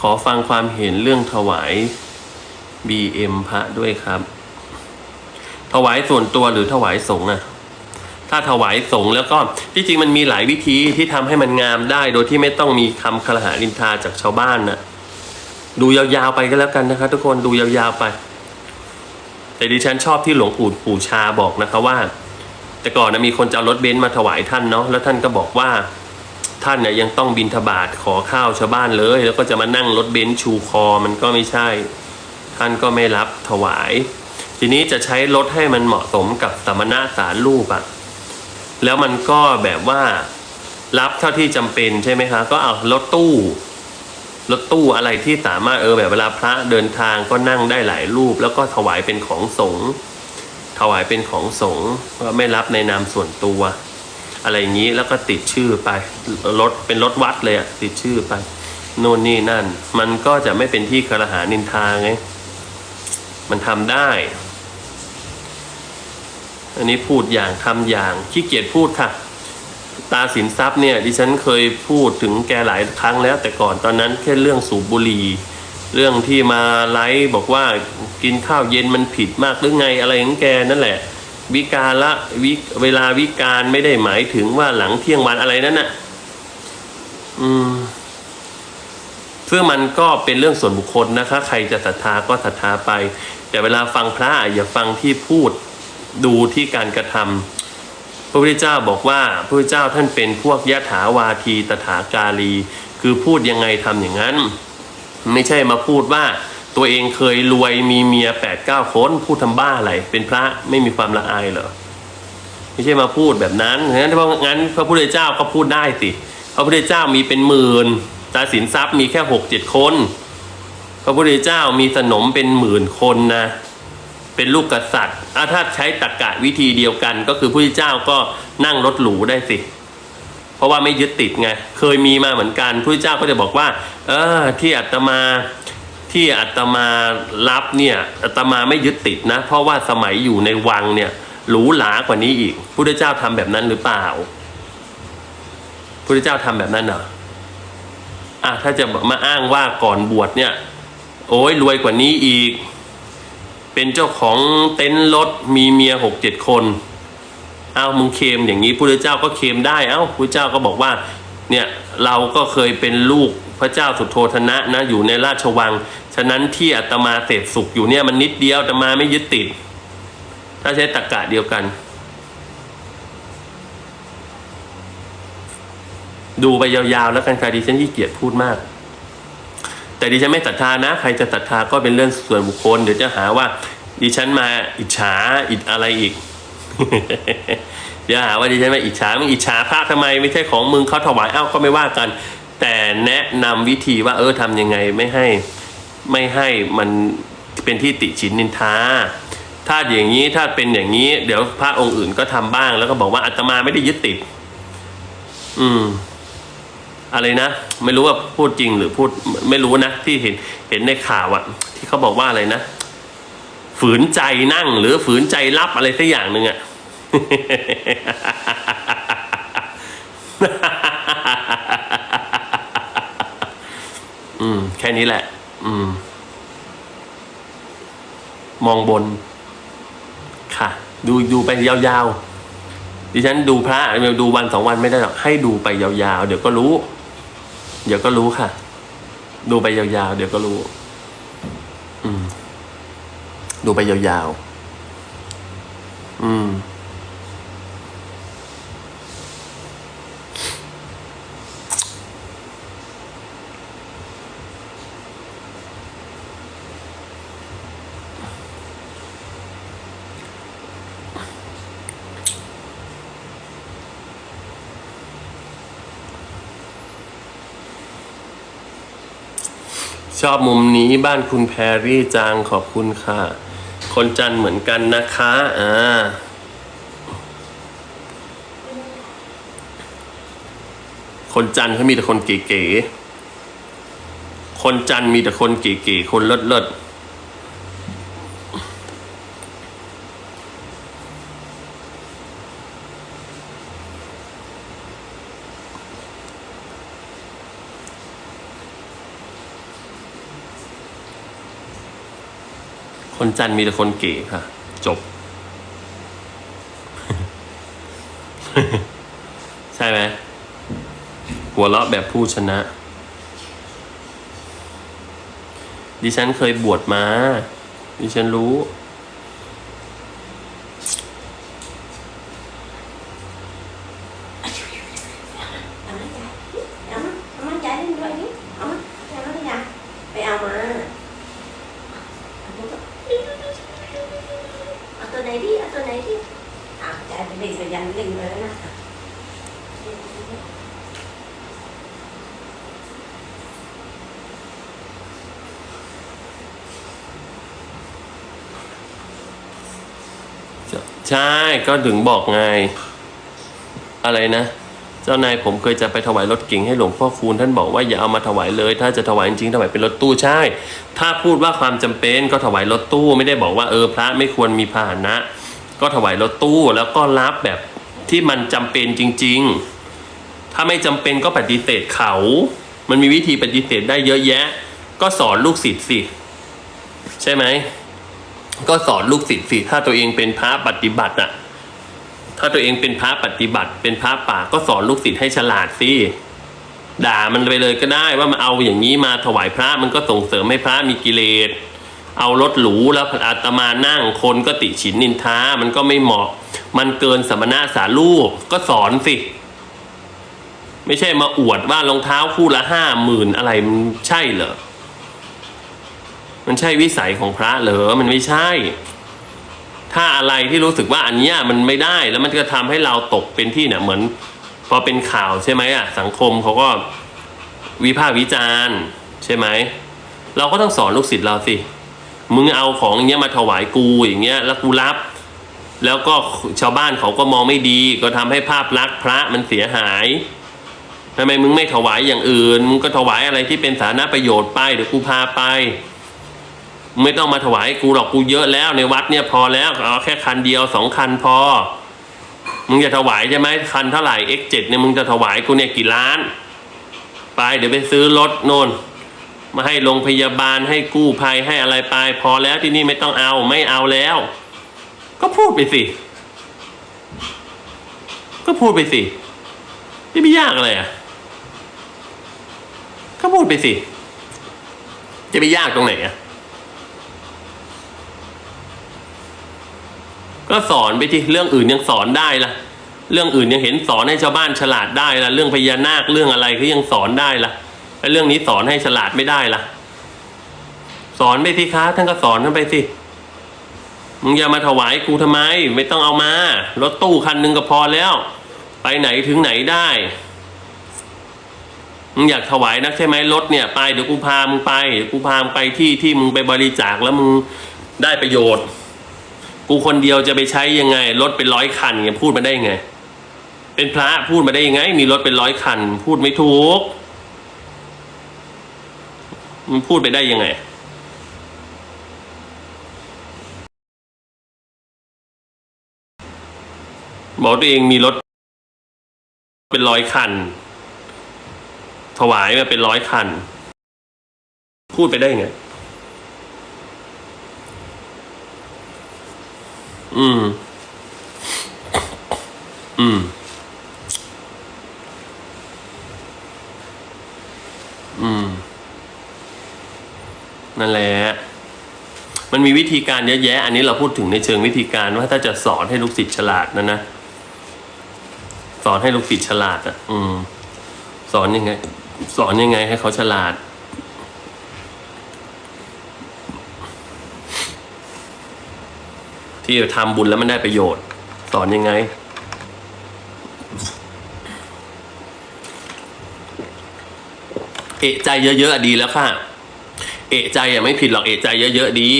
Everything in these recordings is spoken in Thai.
ขอฟังความเห็นเรื่องถวาย BM พระด้วยครับ ถวายส่วนตัวหรือถวายสงฆ์อะถ้าถวายสงฆ์แล้วก็ที่จริงมันมีหลายวิธีที่ทำให้มันงามได้ โดยที่ไม่ต้องมีคำคลหารินทาจากชาวบ้านนะดูยาวๆไปก็แล้วกันนะครับทุกคนดูยาวๆไป แต่ดิฉันชอบที่หลวงปู่ปู่ชาบอกนะคะว่า แต่ก่อนนะมีคนจะเอารถเบนซ์มาถวายท่านเนาะแล้วท่านก็บอกว่า ท่านเนี่ยยังต้องบินทบาทขอข้าวชาวบ้านเลย แล้วก็จะมานั่งรถเบนซ์ชูคอมันก็ไม่ใช่ ท่านก็ไม่รับถวาย ทีนี้จะใช้รถให้มันเหมาะสมกับสมณะสารรูปอะแล้วมันก็แบบว่ารับเท่าที่จำเป็นใช่ไหมคะก็เอารถตู้รถตู้อะไรที่สามารถเออแบบเวลาพระเดินทางก็นั่งได้หลายรูป แล้วก็ถวายเป็นของสงฆ์ถวายเป็นของสงฆ์ก็ไม่รับในนามส่วนตัว อะไรอย่างนี้แล้วก็ติดชื่อไปรถเป็นรถวัดเลยอะติดชื่อไปโน่นนี่นั่น มันก็จะไม่เป็นที่คารหานินทาไงมันทำได้ อันนี้พูดอย่างทำอย่างขี้เกียจพูดค่ะตาสินทรัพย์เนี่ยดิฉันเคยพูดถึงแกหลายครั้งแล้ว แต่ก่อนตอนนั้นแค่เรื่องสูบบุหรี่เรื่องที่มาไลฟ์บอกว่ากินข้าวเย็นมันผิดมากหรือไงอะไรของแกนั่นแหละ วิการละวิเวลาวิการไม่ได้หมายถึงว่าหลังเที่ยงวันอะไรนั่นน่ะอืมซึ่งมันก็เป็นเรื่องส่วนบุคคลนะคะ ใครจะศรัทธาก็ศรัทธาไป แต่เวลาฟังพระอย่าฟังที่พูดดูที่การกระทำพระพุทธเจ้าบอกว่าพระพุทธเจ้าท่านเป็นพวกยะถาวาทีตถากาลี คือพูดยังไงทำอย่างนั้น ไม่ใช่มาพูดว่า ตัวเองเคยรวยมีเมียแปดเก้าคนพูดทำบ้าอะไร เป็นพระไม่มีความละอายเหรอไม่ใช่มาพูดแบบนั้นงั้นเพราะงั้นพระพุทธเจ้าก็พูดได้สิพระพุทธเจ้ามีเป็นหมื่นตาสินทรัพย์มีแค่หกเจ็ดคน พระพุทธเจ้ามีสนมเป็นหมื่นคนนะเป็นลูกกษัตริย์อะถ้าใช้ตรกกะวิธีเดียวกัน ก็คือพระพุทธเจ้าก็นั่งรถหรูได้สิ เพราะว่าไม่ยึดติดไง เคยมีมาเหมือนกันพระพุทธเจ้าก็จะบอกว่า เออที่อาตมา ที่อาตมารับเนี่ยอาตมาไม่ยึดติดนะ เพราะว่าสมัยอยู่ในวังเนี่ยหรูหรากว่านี้อีกพุทธเจ้าทำแบบนั้นหรือเปล่าพุทธเจ้าทำแบบนั้นเหรออะถ้าจะมาอ้างว่าก่อนบวชเนี่ย โอ้ยรวยกว่านี้อีก เป็นเจ้าของเต็นท์รถมีเมียหกเจ็ดคน เอามึงเคมอย่างนี้พระเจ้าก็เคมได้ เอ้าพระเจ้าก็บอกว่า เนี่ยเราก็เคยเป็นลูก พระเจ้าสุโธธนะนะอยู่ในราชวัง ฉะนั้นที่อาตมาเสพสุขอยู่เนี่ยมันนิดเดียวอาตมาไม่ยึดติด ถ้าใช้ตรรกะเดียวกัน ดูไปยาวๆแล้วกันค่ะดิฉันขี้เกียจพูดมาก แต่ดิฉันไม่ศรัทธานะ ใครจะศรัทธาก็เป็นเรื่องส่วนบุคคลเดี๋ยวจะหาว่า ดิฉันมาอิจฉาอิดอะไรอีกเดี๋ยวหาว่าดิฉันมาอิจฉามึงอิจฉาพระทำไมไม่ใช่ของมึงเขาถวายเอ้าก็ไม่ว่ากัน แต่แนะนำวิธีว่าเออทำยังไงไม่ให้ไม่ให้มันเป็นที่ติฉินนินทา ถ้าอย่างนี้ถ้าเป็นอย่างนี้ เดี๋ยวพระองค์อื่นก็ทำบ้าง แล้วก็บอกว่าอาตมาไม่ได้ยึดติด อืม อะไรนะ ไม่รู้ว่าพูดจริงหรือพูดไม่รู้นะที่เห็นเห็นในข่าวอะที่เขาบอกว่าอะไรนะฝืนใจนั่งหรือฝืนใจรับอะไรสักอย่างหนึ่งอะ อืม แค่นี้แหละ อืม มองบน ค่ะ ดูดูไปยาวๆ ดิฉันดูพระดูวันสองวันไม่ได้หรอก ให้ดูไปยาวๆ เดี๋ยวก็รู้ เดี๋ยวก็รู้ค่ะ ดูไปยาวๆ เดี๋ยวก็รู้ อืม ดูไปยาวๆ อืม ชอบมุมนี้บ้านคุณแพรรี่จางขอบคุณค่ะ คนจันเหมือนกันนะคะอ่าคนจันเขามีแต่คนเก๋ๆคนจันมีแต่คนเก๋ๆคนเลิศๆ คนจันทร์มีแต่คนเก๋ค่ะ จบ ใช่ไหมหัวเราะแบบผู้ชนะ ดิฉันเคยบวชมา ดิฉันรู้ เอามาจ่ายเอามาเอามาจ่ายด้วยนี่เอามาเอามาจ่ายไปเอามาะจ่ายไปเลยสยันเล่นเลยนะใช่ ก็ถึงบอกไง อะไรนะ เจ้านายผมเคยจะไปถวายรถเก๋งให้หลวงพ่อคูณท่านบอกว่าอย่าเอามาถวายเลย ถ้าจะถวายจริงๆถวายเป็นรถตู้ใช่ ถ้าพูดว่าความจำเป็นก็ถวายรถตู้ไม่ได้บอกว่าเออพระไม่ควรมีพาหนะ ก็ถวายรถตู้แล้วก็รับแบบที่มันจำเป็นจริง ๆ ถ้าไม่จำเป็นก็ปฏิเสธเขา มันมีวิธีปฏิเสธได้เยอะแยะ ก็สอนลูกศิษย์สิ ใช่ไหม ก็สอนลูกศิษย์สิ ถ้าตัวเองเป็นพระปฏิบัติอะถ้าตัวเองเป็นพระปฏิบัติ เป็นพระป่าก็สอนลูกศิษย์ให้ฉลาดสิด่ามันไปเลยก็ได้ว่ามาเอาอย่างนี้มาถวายพระมันก็ส่งเสริมให้พระมีกิเลส เอารถหรูแล้วอาตมานั่งคนก็ติฉินนินทามันก็ไม่เหมาะ มันเกินสมณะสาลูกก็สอนสิ ไม่ใช่มาอวดว่ารองเท้าคู่ละห้าหมื่นอะไรมันใช่เหรอมันใช่วิสัยของพระเหรอมันไม่ใช่ ถ้าอะไรที่รู้สึกว่าอันเนี้ยมันไม่ได้แล้วมันก็ทำให้เราตกเป็นที่เนี่ยเหมือน พอเป็นข่าวใช่ไหมอะสังคมเขาก็วิพากษ์วิจารณ์ ใช่ไหม เราก็ต้องสอนลูกศิษย์เราสิ มึงเอาของอย่างเงี้ยมาถวายกูอย่างเงี้ยแล้วกูรับ แล้วก็ชาวบ้านเขาก็มองไม่ดี ก็ทำให้ภาพลักษณ์พระมันเสียหายทำไมมึงไม่ถวายอย่างอื่นมึงก็ถวายอะไรที่เป็นสาธารณประโยชน์ไปเดี๋ยวกูพาไป ไม่ต้องมาถวายกูหรอกกูเยอะแล้วในวัดเนี่ยพอแล้วเอาแค่คันเดียวสองคันพอ มึงจะถวายใช่ไหมคันเท่าไหร่ X7 เนี่ยมึงจะถวายกูเนี่ยกี่ล้าน ไปเดี๋ยวไปซื้อรถโน่น มาให้โรงพยาบาลให้กู้ภัยให้อะไรไป พอแล้วที่นี่ไม่ต้องเอาไม่เอาแล้ว ก็พูดไปสิ ก็พูดไปสินี่ไม่ยากอะไรอะ ก็พูดไปสิ จะไปยากตรงไหนอะ ก็สอนไปที่เรื่องอื่นยังสอนได้ละเรื่องอื่นยังเห็นสอนให้ชาวบ้านฉลาดได้ละเรื่องพญานาคเรื่องอะไรก็ยังสอนได้ละ แล้วเรื่องนี้สอนให้ฉลาดไม่ได้ละสอนไปสิคะท่านก็สอนท่านไปสิมึงอย่ามาถวายกูทำไม ไม่ต้องเอามารถตู้คันหนึ่งก็พอแล้ว ไปไหนถึงไหนได้มึงอยากถวายนักใช่ไหมรถเนี่ยไปเดี๋ยวกูพามึงไปเดี๋ยวกูพามึงไปที่ที่มึงไปบริจาคแล้วมึงได้ประโยชน์ กูคนเดียวจะไปใช้ยังไง รถเป็นร้อยคันไงพูดมาได้ยังไง เป็นพระพูดมาได้ยังไง มีรถเป็นร้อยคัน พูดไม่ถูก มึงพูดไปได้ยังไงบอกตัวเองมีรถ เป็นร้อยคัน ถวายมาเป็นร้อยคัน พูดไปได้ไง อืม อืม นั่นแหละมันมีวิธีการเยอะแยะ อันนี้เราพูดถึงในเชิงวิธีการว่าถ้าจะสอนให้ลูกศิษย์ฉลาดนะนะสอนให้ลูกศิษย์ฉลาดอะ อืม สอนยังไง สอนยังไงให้เขาฉลาด ที่ทำบุญแล้วมันได้ประโยชน์ สอนยังไงเอะใจเยอะๆอดีแล้วค่ะ เอะใจอะไม่ผิดหรอกเอะใจเยอะๆดี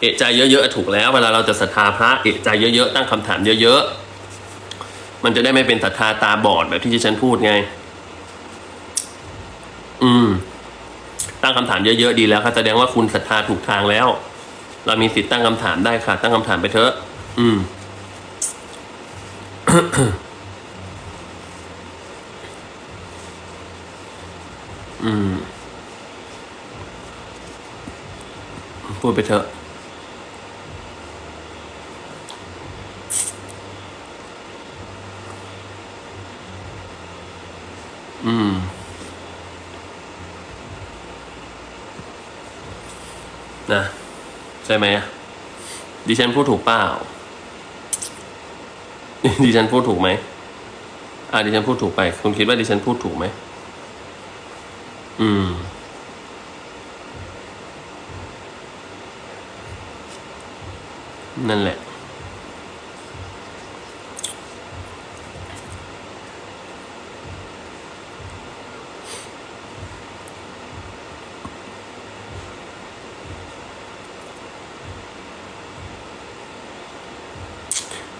เอะใจเยอะๆถูกแล้ว เวลาเราจะศรัทธาพระเอะใจเยอะๆตั้งคำถามเยอะๆมันจะได้ไม่เป็นศรัทธาตาบอดแบบที่ฉันพูดไง อืม ตั้งคำถามเยอะๆดีแล้วค่ะแสดงว่าคุณศรัทธาถูกทางแล้ว เรามีสิทธิ์ตั้งคำถามได้ค่ะ ตั้งคำถามไปเถอะ อืมอืม พูดไปเถอะ อืม นะ ใช่ไหมดิฉันพูดถูกเปล่า ดิฉันพูดถูกไหมอ่าดิฉันพูดถูกไป คุณคิดว่าดิฉันพูดถูกไหม อืม นั่นแหละ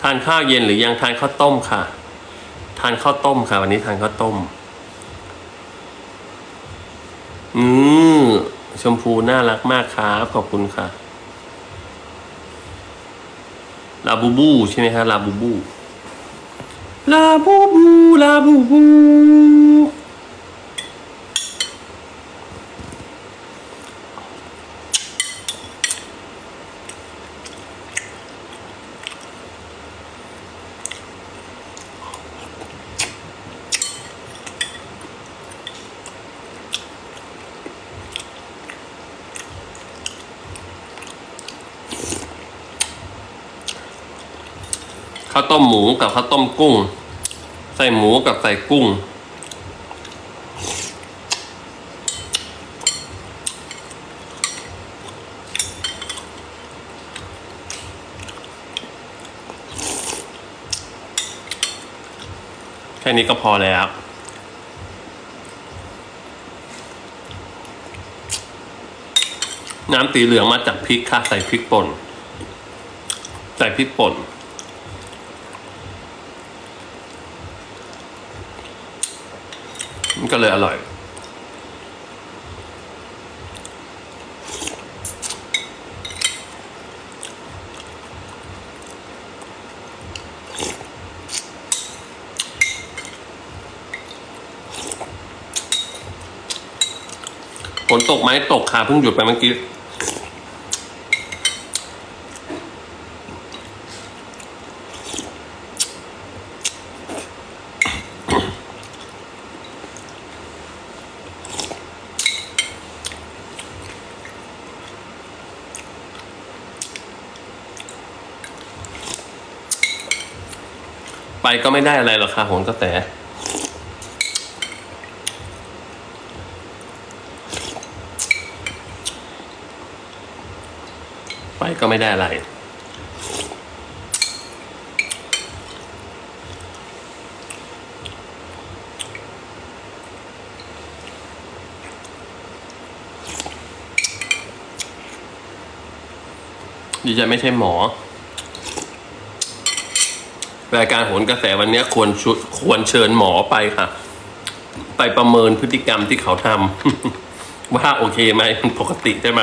ทานข้าวเย็นหรือยังทานข้าวต้มค่ะ ทานข้าวต้มค่ะ วันนี้ทานข้าวต้ม อืมชมพูน่ารักมากครับขอบคุณค่ะ ลาบูบูใช่ไหมฮะลาบูบู ลาบูบู ลาบูบู ข้าวต้มหมูกับข้าวต้มกุ้ง ใส่หมูกับใส่กุ้ง แค่นี้ก็พอแล้วน้ำตีเหลืองมาจากพริกค่ะใส่พริกป่น ใส่พริกป่น มันก็เลยอร่อย ฝนตกไหมตกค่ะเพิ่งหยุดไปเมื่อกี้ ไปก็ไม่ได้อะไรหรอกค่ะโหนกระแสไปก็ไม่ได้อะไร ดิฉันไม่ใช่หมอ รายการโหนกระแสวันนี้ควรชควรเชิญหมอไปค่ะ ไปประเมินพฤติกรรมที่เขาทำว่าโอเคไหมปกติใช่ไหม